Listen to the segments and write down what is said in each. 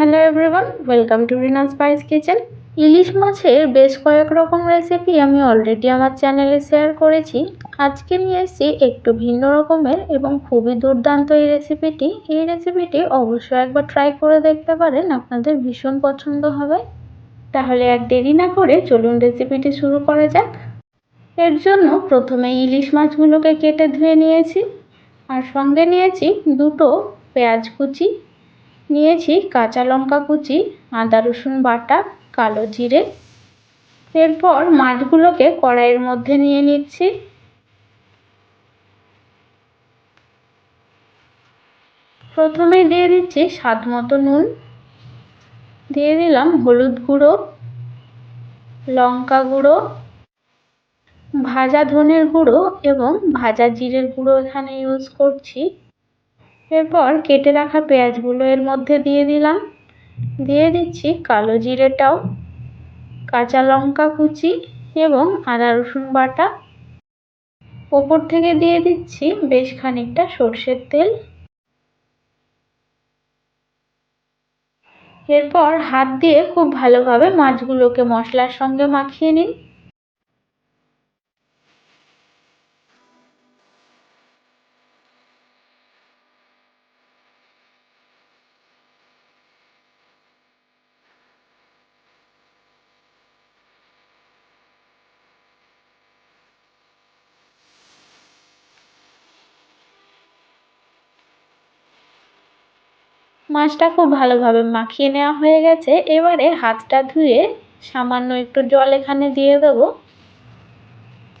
Hello everyone welcome to Rina spice kitchen ইলিশ মাছের বেশ কয়েক রকম রেসিপি আমি অলরেডি আমার চ্যানেলে শেয়ার করেছি। আজকে নিয়ে এসেছি একটু ভিন্ন রকমের এবং খুবই দুর্দান্ত এই রেসিপিটি এই রেসিপিটি অবশ্যই একবার ট্রাই করে দেখতে পারেন, আপনাদের ভীষণ পছন্দ হবে। তাহলে আর দেরি না করে চলুন রেসিপিটি শুরু করা যাক। এর জন্য প্রথমে ইলিশ মাছগুলোকে কেটে ধুয়ে নিয়েছি। আর সঙ্গে নিয়েছি দুটো পেঁয়াজ কুচি নিয়েছি কাঁচা লঙ্কা কুচি, আদা রসুন বাটা, কালো জিরে। এরপর মাছগুলোকে কড়াইয়ের মধ্যে নিয়ে নিচ্ছি। প্রথমে দিয়ে দিচ্ছি স্বাদ মতো নুন। দিয়ে দিলাম হলুদ গুঁড়ো, লঙ্কা গুঁড়ো, ভাজা ধনের গুঁড়ো এবং ভাজা জিরের গুঁড়ো এখানে ইউজ করছি। এরপর কেটে রাখা পেঁয়াজগুলো এর মধ্যে দিয়ে দিলাম। দিয়ে দিচ্ছি কালো জিরেটাও, কাঁচা লঙ্কা কুচি এবং আদা রসুন বাটা। ওপর থেকে দিয়ে দিচ্ছি বেশ খানিকটা সর্ষের তেল। এরপর হাত দিয়ে খুব ভালোভাবে মাছগুলোকে মশলার সঙ্গে মাখিয়ে নিন। মাছটা খুব ভালোভাবে মাখিয়ে নেওয়া হয়ে গেছে। এবারে হাতটা ধুয়ে সামান্য একটু জল এখানে দিয়ে দেবো।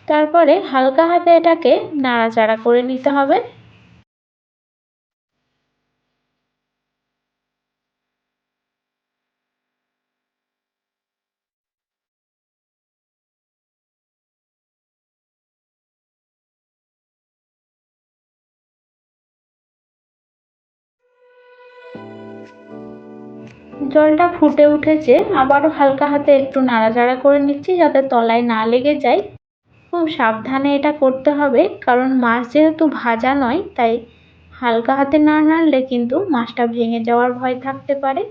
তারপরে হালকা হাতে এটাকে নাড়াচাড়া করে নিতে হবে। জলটা ফুটে উঠেছে। আবারও হালকা হাতে একটু নাড়াচাড়া করে নিচ্ছি যাতে তলায় না লেগে যায়। খুব সাবধানে এটা করতে হবে, কারণ মাছ যেহেতু ভাজা নয়, তাই হালকা হাতে না নাড়লে কিন্তু মাছটা ভেঙে যাওয়ার ভয় থাকতে পারে।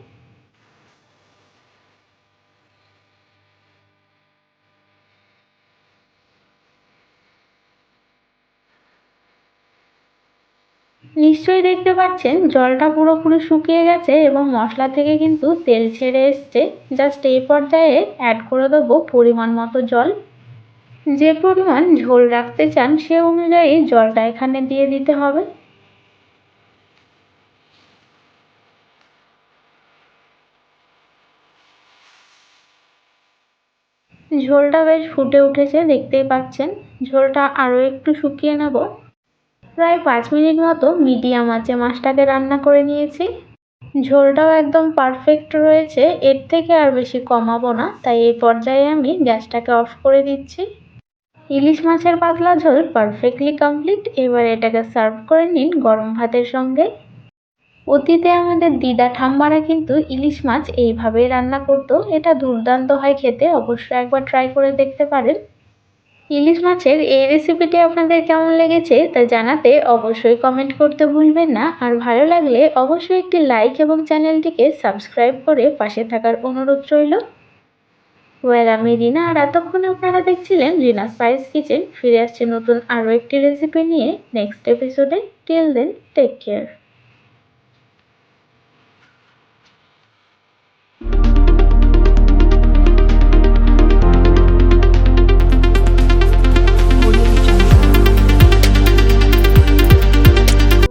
নিশ্চয়ই দেখতে পাচ্ছেন, জলটা পুরোপুরি শুকিয়ে গেছে এবং মশলা থেকে কিন্তু তেল ছেড়ে এসছে। জাস্ট এই পর্যায়ে অ্যাড করে দেবো পরিমাণ মতো জল। যে পরিমাণ ঝোল রাখতে চান সে অনুযায়ী জলটা এখানে দিয়ে দিতে হবে। ঝোলটা বেশ ফুটে উঠেছে, দেখতেই পাচ্ছেন। ঝোলটা আরও একটু শুকিয়ে নেব। প্রায় পাঁচ মিনিট মতো মিডিয়াম আছে মাছটাকে রান্না করে নিয়েছি। ঝোলটাও একদম পারফেক্ট রয়েছে, এর থেকে আর বেশি কমাবো না, তাই এই পর্যায়ে আমি গ্যাসটাকে অফ করে দিচ্ছি। ইলিশ মাছের পাতলা ঝোল পারফেক্টলি কমপ্লিট, এবার এটাকে সার্ভ করে নিন গরম ভাতের সঙ্গে। অতীতে আমাদের দিদা ঠাম্মারা কিন্তু ইলিশ মাছ এইভাবেই রান্না করতো, এটা দুর্দান্ত হয় খেতে, অবশ্যই একবার ট্রাই করে দেখতে পারেন। ইলিশ মাছের এই রেসিপিটি আপনাদের কেমন লেগেছে তা জানাতে অবশ্যই কমেন্ট করতে ভুলবেন না। আর ভালো লাগলে অবশ্যই একটি লাইক এবং চ্যানেলটিকে সাবস্ক্রাইব করে পাশে থাকার অনুরোধ রইল। ওয়েল আমি রিনা, আর এতক্ষণ আপনারা দেখছিলেন রিনা স্পাইস কিচেন ফিরে আসছে নতুন আরও একটি রেসিপি নিয়ে। নেক্সট এপিসোডে টিল দেন টেক কেয়ার